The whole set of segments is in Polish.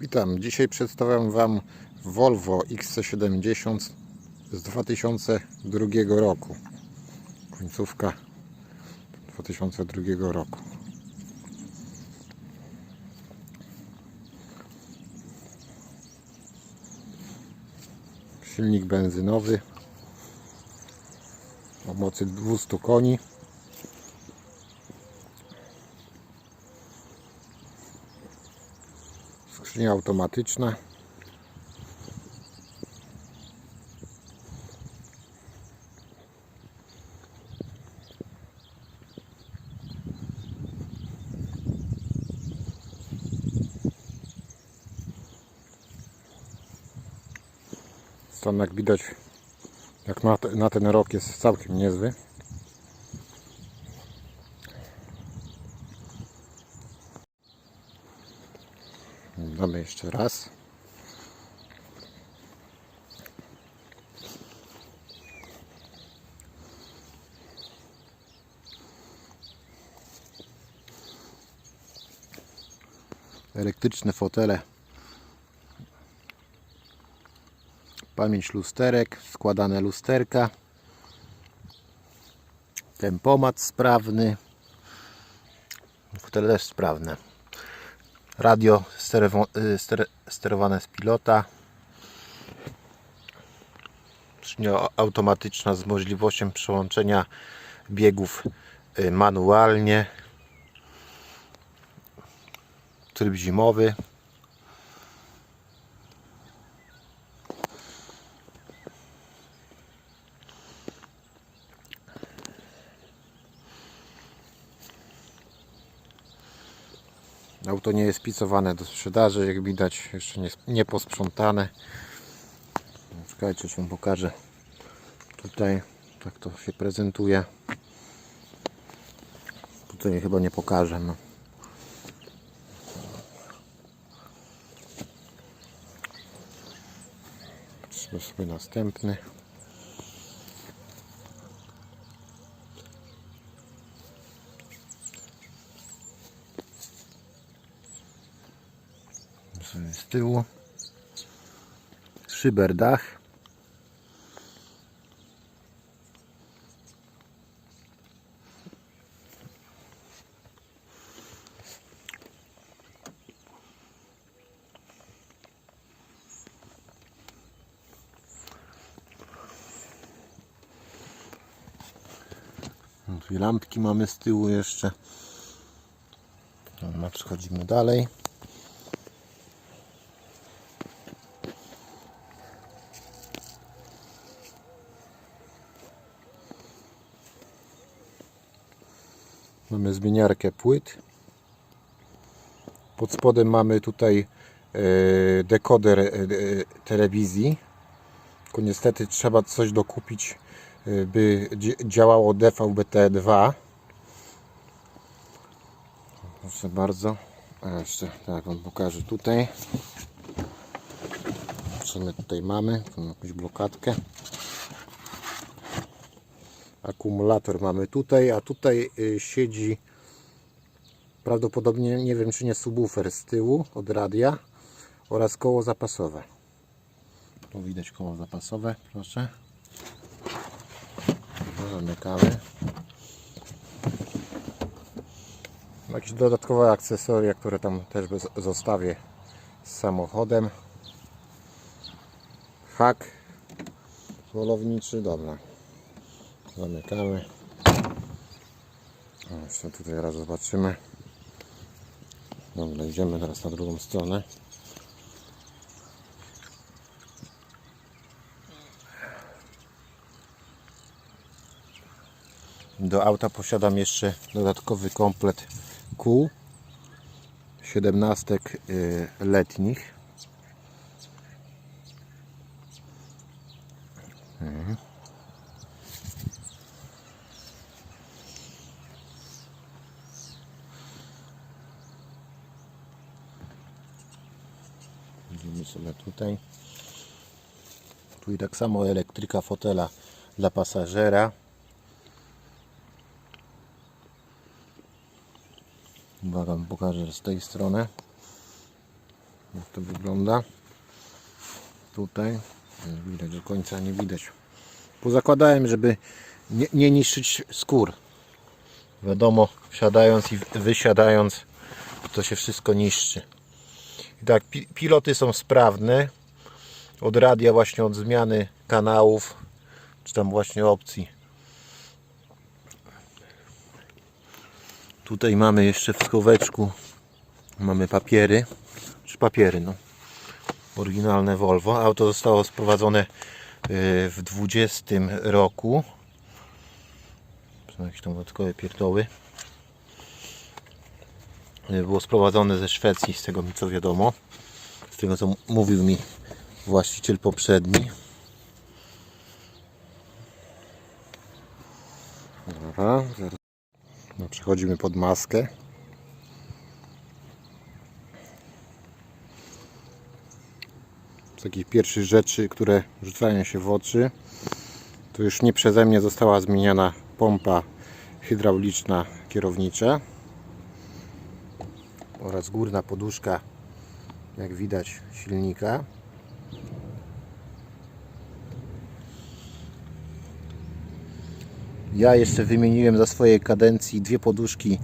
Witam. Dzisiaj przedstawiam Wam Volvo XC70 z 2002 roku. Końcówka 2002 roku. Silnik benzynowy o mocy 200 koni. Skrzynia automatyczna. Stan jak widać jak na, te, na ten rok jest całkiem niezły. Jeszcze raz. Elektryczne fotele. Pamięć lusterek, składane lusterka. Tempomat sprawny. Fotele też sprawne radio sterowane z pilota. Skrzynia automatyczna z możliwością przełączenia biegów y, manualnie. Tryb zimowy Auto nie jest picowane do sprzedaży, jak widać, jeszcze nie, nie posprzątane. Czekajcie, Wam pokażę. Tutaj tak to się prezentuje. Tutaj chyba nie pokażę. No. Patrzmy sobie następny. sobie z tyłu szyber dach Dwie lampki mamy z tyłu jeszcze. Dobra, przechodzimy dalej. Mamy zmieniarkę płyt. Pod spodem mamy tutaj e, dekoder e, e, telewizji. Tylko niestety trzeba coś dokupić, by dzi- działało DVB-T2. Proszę bardzo. A jeszcze tak Wam pokażę tutaj. Co my tutaj mamy? Tu jakąś blokadkę akumulator mamy tutaj, a tutaj y, siedzi prawdopodobnie, nie wiem czy nie subwoofer z tyłu od radia oraz koło zapasowe. Tu widać koło zapasowe, proszę. Zamykamy. Jakieś dodatkowe akcesoria, które tam też zostawię z samochodem. Hak wolowniczy, dobra. Zamykamy. Jeszcze tutaj raz zobaczymy. Dobra, idziemy teraz na drugą stronę. Do auta posiadam jeszcze dodatkowy komplet kół 17 y, letnich. Widzimy sobie tutaj. Tu i tak samo elektryka fotela dla pasażera. Uwaga, pokażę z tej strony. Jak to wygląda. Tutaj. Widać do końca, nie widać. Pozakładałem, żeby nie, nie niszczyć skór. Wiadomo, wsiadając i wysiadając, to się wszystko niszczy. I tak, pi piloty są sprawne. Od radia właśnie od zmiany kanałów, czy tam właśnie opcji. Tutaj mamy jeszcze w schoweczku mamy papiery, czy papiery, no. Oryginalne Volvo. Auto zostało sprowadzone y, w 20 roku. Są jakieś tam dodatkowe pierdoły. Y, Było sprowadzone ze Szwecji, z tego mi co wiadomo. Z tego co mówił mi właściciel poprzedni. No, przechodzimy pod maskę. Z takich pierwszych rzeczy, które rzucają się w oczy, to już nie przeze mnie została zmieniona pompa hydrauliczna kierownicza oraz górna poduszka, jak widać, silnika. Ja jeszcze wymieniłem za swojej kadencji dwie poduszki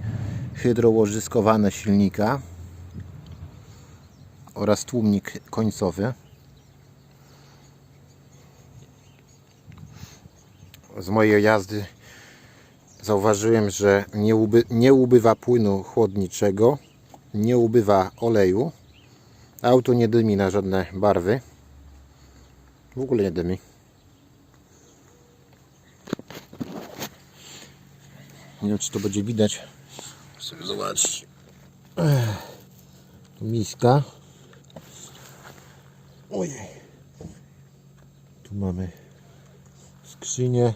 hydrołożyskowane silnika oraz tłumnik końcowy. Z mojej jazdy zauważyłem, że nie, uby, nie ubywa płynu chłodniczego, nie ubywa oleju. Auto nie dymi na żadne barwy. W ogóle nie dymi. Nie wiem, czy to będzie widać. Sobie zobaczyć. Ech. Tu miska. Ojej. Tu mamy skrzynię.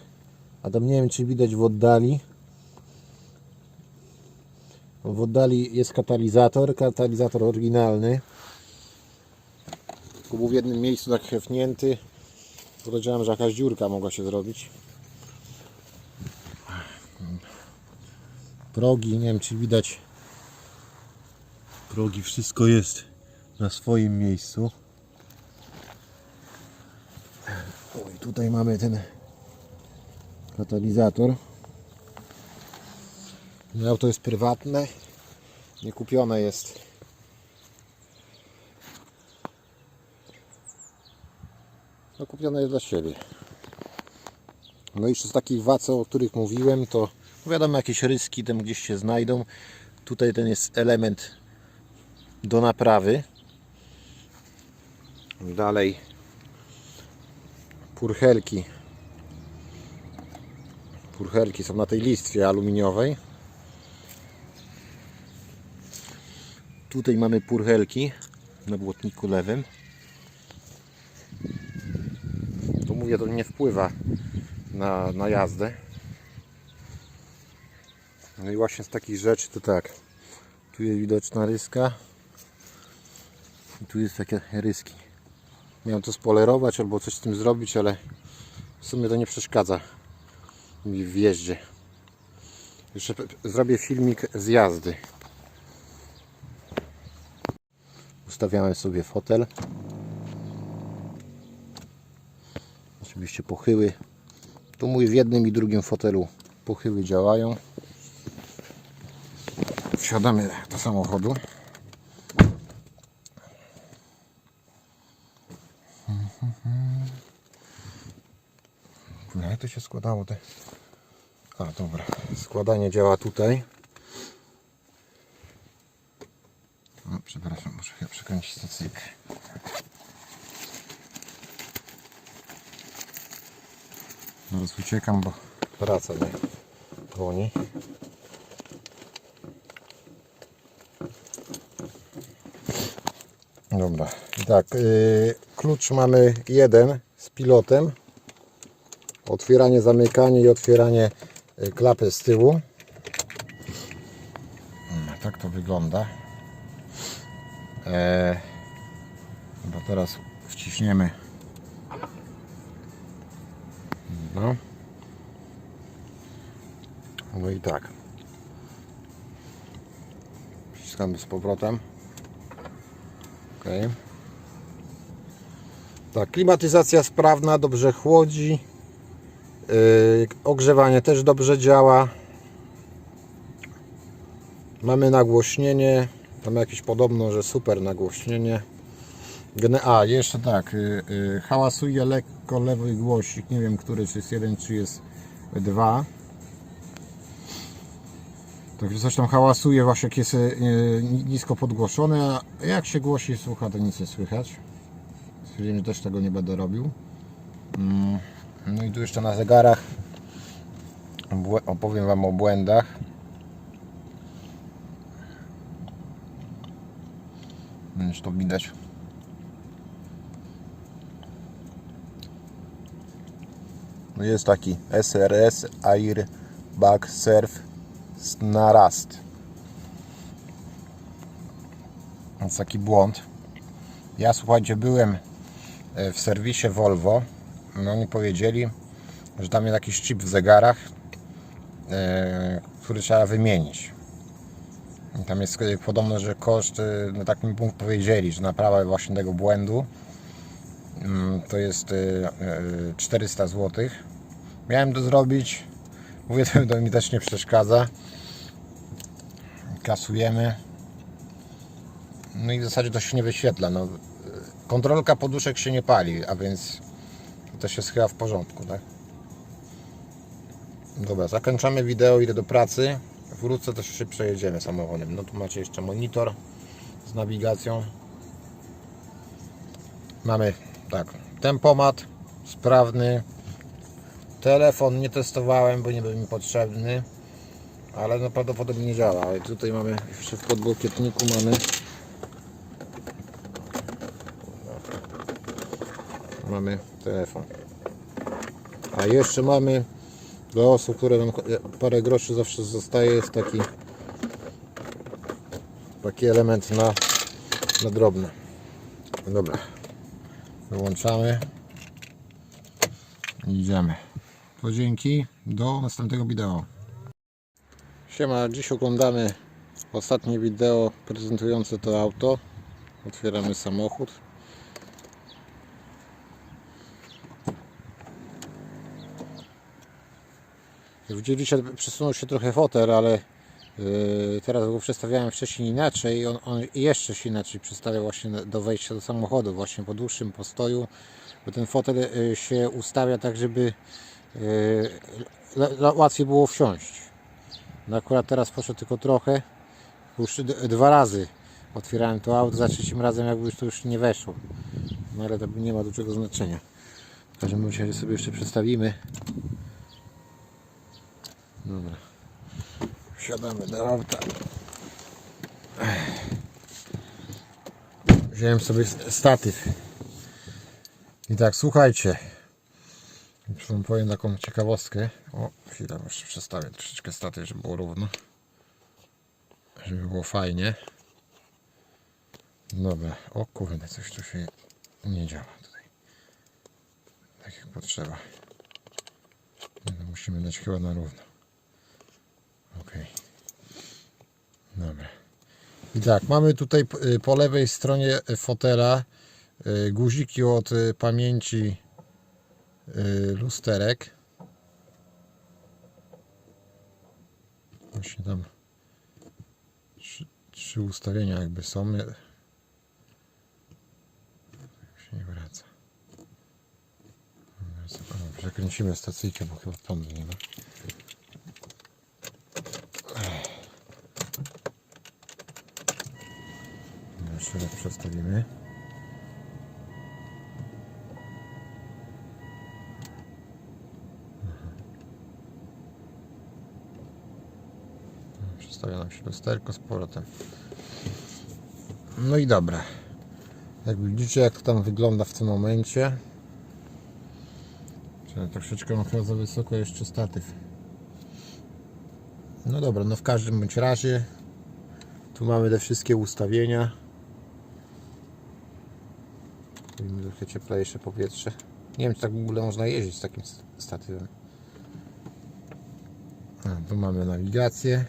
A tam nie wiem, czy widać w oddali. W oddali jest katalizator. Katalizator oryginalny. Tylko był w jednym miejscu tak hefnięty. Podejrzewam, że jakaś dziurka mogła się zrobić. progi, nie wiem czy widać progi, wszystko jest na swoim miejscu o, i tutaj mamy ten katalizator No, auto jest prywatne nie kupione jest no kupione jest dla siebie no i jeszcze z takich wad, o których mówiłem, to no wiadomo, jakieś ryski tam gdzieś się znajdą. Tutaj ten jest element do naprawy. Dalej purchelki. Purchelki są na tej listwie aluminiowej. Tutaj mamy purchelki na błotniku lewym. To mówię, to nie wpływa na, na jazdę. No i właśnie z takich rzeczy to tak. Tu jest widoczna ryska. I tu jest takie ryski. Miałem to spolerować albo coś z tym zrobić, ale w sumie to nie przeszkadza mi w jeździe. Jeszcze zrobię filmik z jazdy. Ustawiałem sobie fotel. Oczywiście pochyły. Tu mój w jednym i drugim fotelu pochyły działają. Wsiadamy do samochodu. No jak to się składało te... A dobra, składanie działa tutaj. Przepraszam, muszę chyba przekręcić cyk. Zaraz uciekam, bo praca mnie goni. Dobra, tak, yy, klucz mamy jeden z pilotem. Otwieranie, zamykanie i otwieranie y, klapy z tyłu. Mm, Tak to wygląda. Eee, chyba teraz wciśniemy. No. No i tak. Wciskamy z powrotem. Ok. Tak, klimatyzacja sprawna, dobrze chłodzi. Yy, ogrzewanie też dobrze działa. Mamy nagłośnienie. Tam jakieś podobno, że super nagłośnienie. A, jeszcze tak. Yy, yy, hałasuje lekko lewy głosik. Nie wiem, który, czy jest jeden, czy jest dwa. Także coś tam hałasuje właśnie jak jest yy, nisko podgłoszone, a jak się głosi słucha to nic nie słychać. Stwierdziłem, że też tego nie będę robił. Mm, No i tu jeszcze na zegarach opowiem Wam o błędach. To widać. No jest taki SRS Air Back Surf Snarast. Więc taki błąd. Ja słuchajcie, byłem e, w serwisie Volvo. No oni powiedzieli, że tam jest jakiś chip w zegarach, e, który trzeba wymienić. Tam jest podobno, że koszt, e, no tak mi punkt powiedzieli, że naprawa właśnie tego błędu mm, to jest e, e, 400 zł. Miałem to zrobić. Mówię, to, mi też nie przeszkadza. Kasujemy. No i w zasadzie to się nie wyświetla. No, kontrolka poduszek się nie pali, a więc to też jest chyba w porządku, tak? Dobra, zakończamy wideo, idę do pracy. Wrócę, też się przejedziemy samochodem. No tu macie jeszcze monitor z nawigacją. Mamy tak, tempomat sprawny. Telefon nie testowałem, bo nie był mi potrzebny. Ale no prawdopodobnie nie działa. Ale tutaj mamy jeszcze w podblokietniku mamy mamy telefon. A jeszcze mamy dla osób, które nam parę groszy zawsze zostaje, jest taki taki element na, na drobne. Dobra. Wyłączamy. I idziemy. To dzięki. Do następnego wideo. Siema, dziś oglądamy ostatnie wideo prezentujące to auto. Otwieramy samochód. Jak przesunął się trochę fotel, ale yy, teraz go przestawiałem wcześniej inaczej. On, on jeszcze się inaczej przestawia właśnie do wejścia do samochodu, właśnie po dłuższym postoju, bo ten fotel yy, się ustawia tak, żeby le- łatwiej było wsiąść. No akurat teraz poszło tylko trochę, już dwa razy otwierałem to auto, za trzecim razem jakby już to już nie weszło. No ale to nie ma dużego znaczenia. W każdym razie sobie jeszcze przedstawimy. Dobra. Wsiadamy do auta. Wziąłem sobie statyw. I tak, słuchajcie. Już wam powiem taką ciekawostkę. O, chwilę, jeszcze przestawię troszeczkę statyw, żeby było równo. Żeby było fajnie. Dobra, o kurde, coś tu się nie działa tutaj. Tak jak potrzeba. No, musimy dać chyba na równo. Ok. Dobra. I tak, mamy tutaj y, po lewej stronie y, fotela y, guziki od pamięci lusterek. Właśnie tam trzy, trzy ustawienia jakby są. Tak się nie wraca. Przekręcimy stacyjkę, bo chyba prądu nie ma. Jeszcze raz przestawimy. Przestawia nam się lusterko z powrotem. No i dobra. Jak widzicie, jak to tam wygląda w tym momencie. Troszeczkę mam chyba za wysoko jeszcze statyw. No dobra, no w każdym bądź razie tu mamy te wszystkie ustawienia. Robimy trochę cieplejsze powietrze. Nie wiem, czy tak w ogóle można jeździć z takim statywem. A, tu mamy nawigację.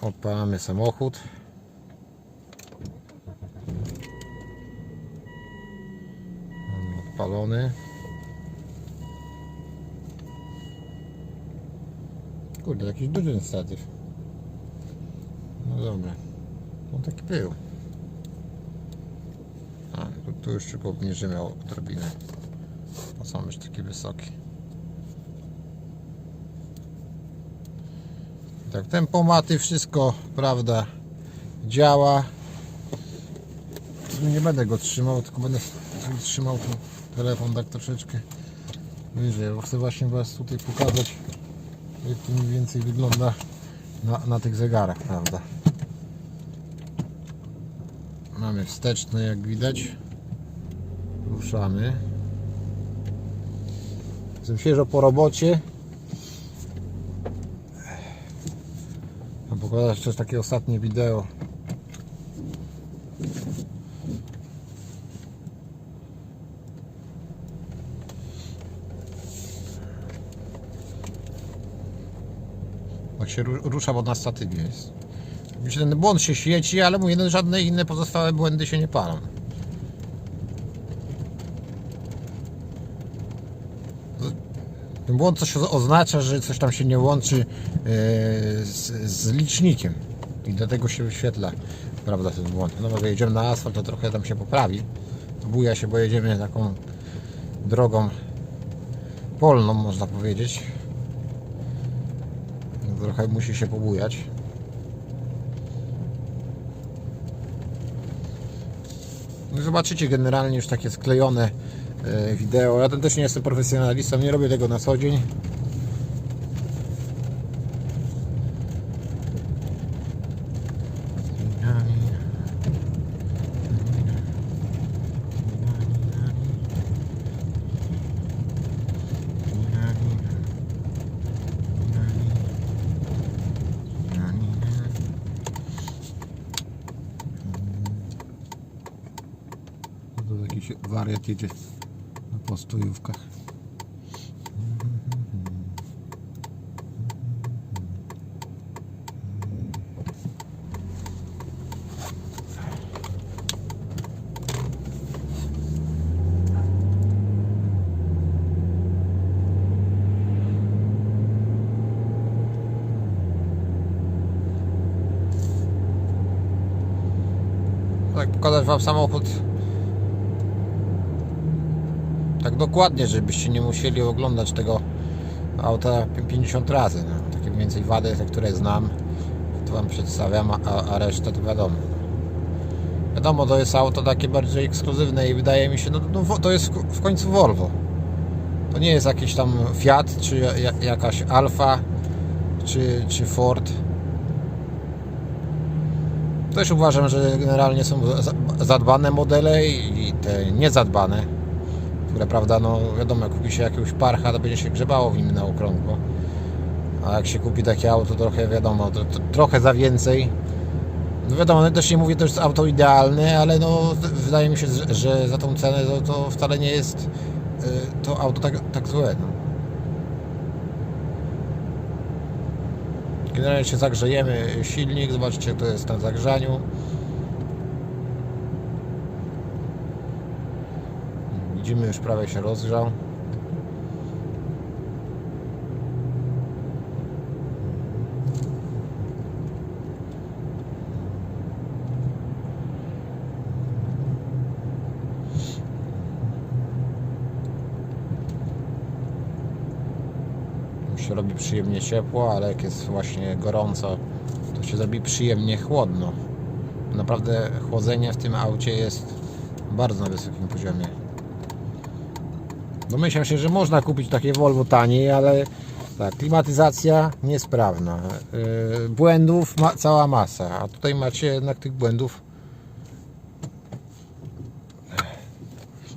Opalamy samochód. Odpalony. Kurde, jakiś duży statyw. No dobra. On taki był. A, tu, już tylko obniżymy odrobinę. Co on już taki wysoki? Tak, tempomaty, wszystko, prawda, działa. Nie będę go trzymał, tylko będę trzymał ten telefon tak troszeczkę wyżej. Bo chcę właśnie Was tutaj pokazać, jak to mniej więcej wygląda na, na tych zegarach, prawda. Mamy wsteczne, jak widać. Ruszamy. Jestem świeżo po robocie. Mam pokazać też takie ostatnie wideo. Jak się ru- rusza, bo na statywie jest. Ten błąd się świeci, ale mówię, no żadne inne pozostałe błędy się nie palą. Ten błąd coś oznacza, że coś tam się nie łączy e, z, z licznikiem i dlatego się wyświetla prawda, ten błąd. No może jedziemy na asfalt, to trochę tam się poprawi. Buja się, bo jedziemy taką drogą polną, można powiedzieć. Trochę musi się pobujać. No zobaczycie generalnie już takie sklejone wideo. Ja też nie jestem profesjonalistą, nie robię tego na co dzień. Wariat na postojówkach. Tak, pokazać Wam samochód tak dokładnie, żebyście nie musieli oglądać tego auta 50 razy. No. Takie mniej więcej wady, te, które znam, to Wam przedstawiam, a, a resztę to wiadomo. Wiadomo, to jest auto takie bardziej ekskluzywne i wydaje mi się, no, no to jest w, końcu Volvo. To nie jest jakiś tam Fiat, czy ja, jakaś Alfa, czy, czy Ford. Też uważam, że generalnie są za- zadbane modele i te niezadbane które prawda, no wiadomo, jak kupi się jakiegoś parcha, to będzie się grzebało w nim na okrągło. A jak się kupi takie auto, trochę wiadomo, to, to, trochę za więcej. No wiadomo, no też nie mówię, to jest auto idealne, ale no wydaje mi się, że, za tą cenę to, to wcale nie jest y, to auto tak, tak złe. No. Generalnie się zagrzejemy silnik, zobaczcie jak to jest na zagrzaniu. Widzimy, już prawie się rozgrzał. Już się robi przyjemnie ciepło, ale jak jest właśnie gorąco, to się zrobi przyjemnie chłodno. Naprawdę chłodzenie w tym aucie jest bardzo na wysokim poziomie. Domyślam się, że można kupić takie Volvo taniej, ale tak, klimatyzacja niesprawna. Yy, błędów ma, cała masa, a tutaj macie jednak tych błędów.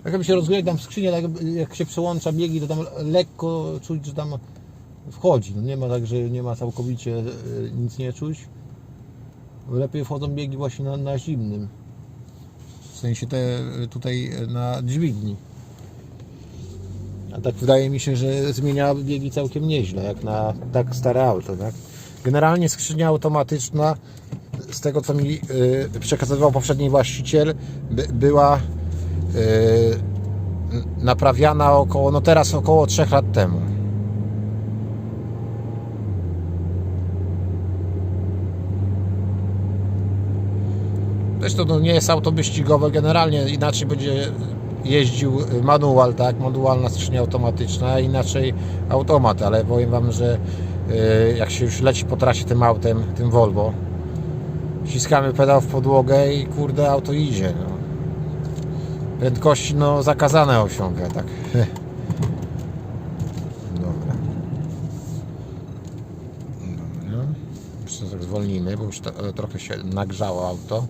Jak mi się rozgrywa tam skrzynia, tak jak się przełącza biegi, to tam lekko czuć, że tam wchodzi. No nie ma tak, że nie ma całkowicie yy, nic nie czuć. Lepiej wchodzą biegi właśnie na, na zimnym. W sensie te tutaj na dźwigni. A tak wydaje mi się, że zmienia biegi całkiem nieźle, jak na tak stare auto, tak? Generalnie skrzynia automatyczna, z tego co mi y, przekazywał poprzedni właściciel, by, była y, naprawiana około, no teraz około 3 lat temu. Zresztą to nie jest auto wyścigowe, generalnie inaczej będzie jeździł manual, tak, manualna skrzynia automatyczna, inaczej automat, ale powiem Wam, że y, jak się już leci po trasie tym autem, tym Volvo, ściskamy pedał w podłogę i kurde auto idzie. No. Prędkości no zakazane osiąga, tak. Dobra. Dobra. Tak zwolnimy, bo już to, trochę się nagrzało auto.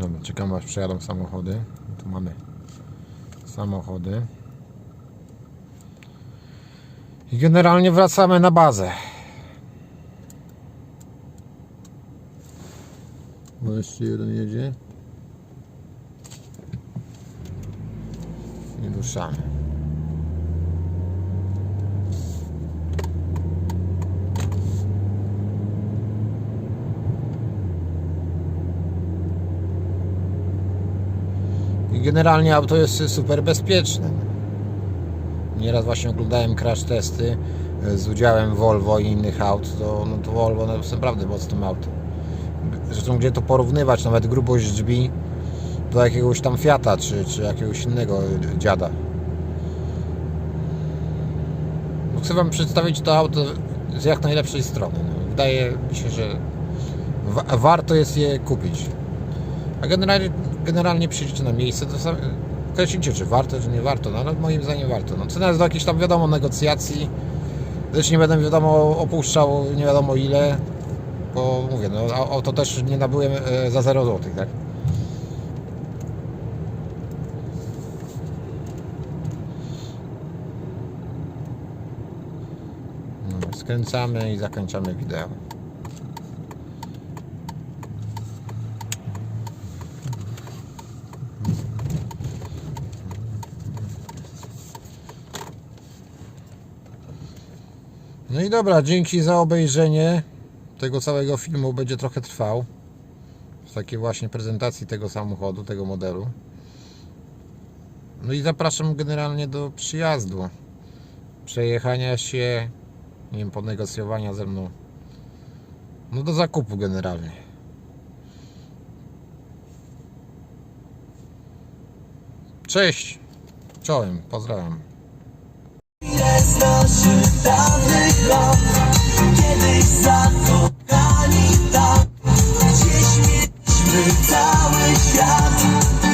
Dobra, czekamy aż przejadą samochody. Tu mamy samochody. I generalnie wracamy na bazę. Bo jeszcze jeden jedzie. I ruszamy. I generalnie auto jest super bezpieczne. Nieraz właśnie oglądałem crash testy e, z udziałem Volvo i innych aut, to, no to Volvo no, jest naprawdę mocnym autem. Zresztą gdzie to porównywać, nawet grubość drzwi do jakiegoś tam Fiata, czy, czy jakiegoś innego dziada. No, chcę Wam przedstawić to auto z jak najlepszej strony. No, wydaje mi się, że wa- warto jest je kupić. A generalnie, generalnie przyjdziecie na miejsce, to sam, określicie, czy warto, czy nie warto. No, ale moim zdaniem warto. No, cena jest do jakiejś tam, wiadomo, negocjacji. Też nie będę, wiadomo, opuszczał nie wiadomo ile, bo mówię, no, au- auto też nie nabyłem e, za 0 zł, tak? No, skręcamy i zakończamy wideo. No i dobra, dzięki za obejrzenie tego całego filmu. Będzie trochę trwał. Z takiej właśnie prezentacji tego samochodu, tego modelu. No i zapraszam generalnie do przyjazdu. Przejechania się, nie wiem, ponegocjowania ze mną. No do zakupu generalnie. Cześć! Czołem, pozdrawiam z naszych dawnych lat Kiedyś zakochani tam Gdzieś mieliśmy cały świat.